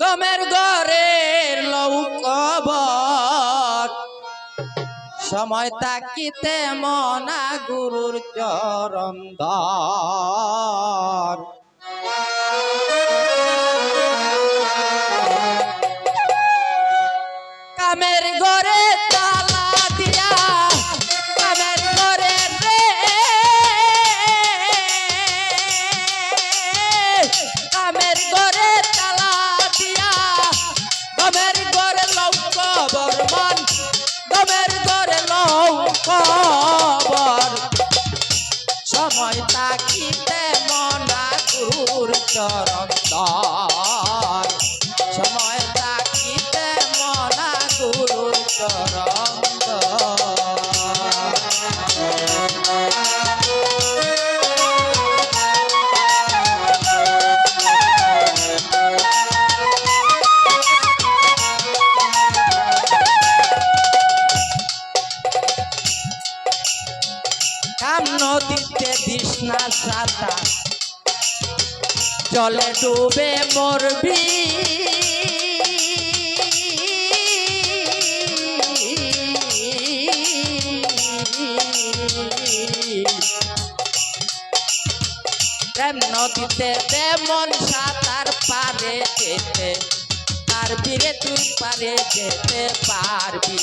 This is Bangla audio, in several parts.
গমের ঘরের লৌকবর সময় তাকিতে মনা গুরুর চরণ দর চরণ দর সময় তাকিতে মনা গুরুর চরণ কাম নদীতে তৃষ্ণা সাতা জলে ডুবে মরবি। নদীতে তেমন সাঁতার পারে যেতে পারবি রে তুই পারে যেতে পারবি।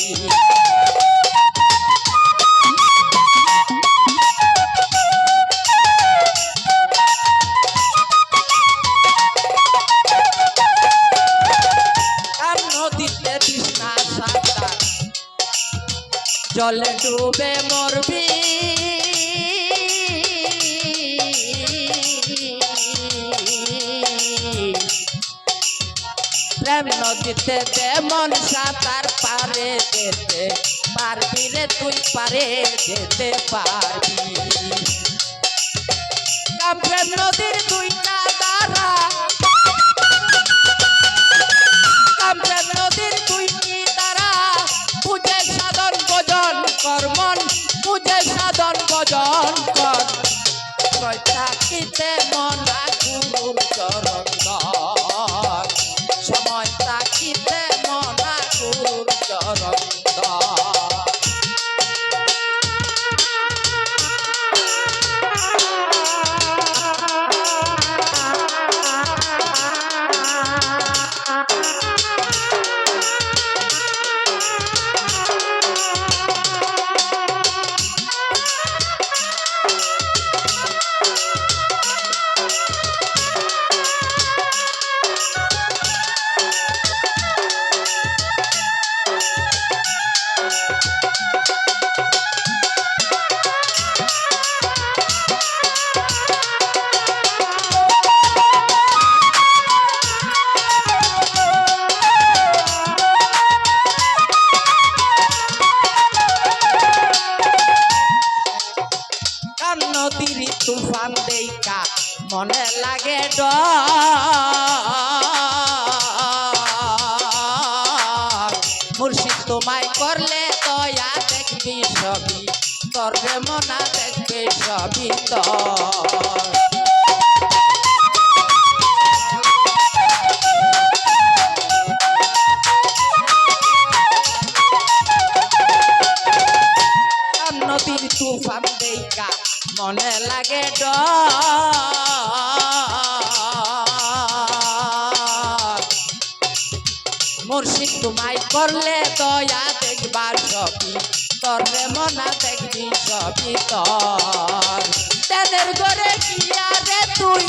জলে ডুবে মরবি। প্রেম নদীতে তেমন সাঁতার পারে যেতে পারবি রে, তুই পারে যেতে পারবি। প্রেম নদীর দুইটা পূজে সাধন ভজন কর। থাকিতে মনা গুরুর চরণ মনে লাগে ডর। মুর্শিদ তোমায় করলে দয়া দেখবি সবই করবে মনা দেখবে সবই দেইকা, মনে লাগে ডর। মুর্শিদ, তোমায় করলে দয়া দেখবার সবই তরে মনা দেখবি সবই তর। তাদের ঘরে কি আরে তুই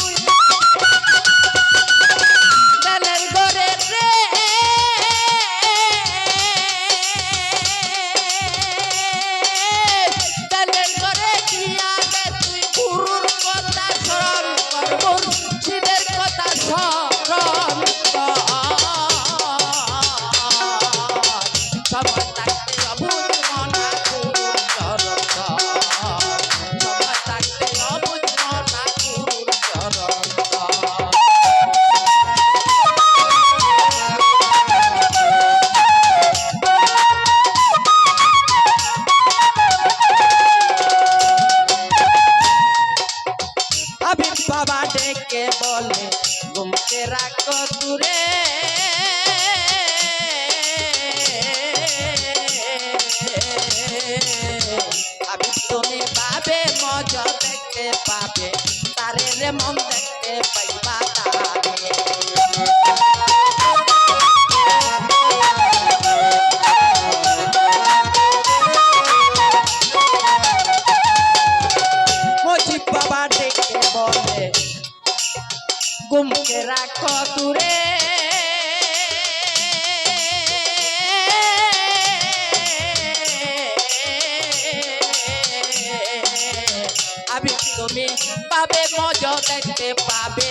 দূরে হাবিব তুমি পাবে মজা দেখতে পাবে তারে রে মন দেখতে পাইবা তারে গুমকে রাখো তুরে আমি তুমি পাবে মজা দেখতে পাবে।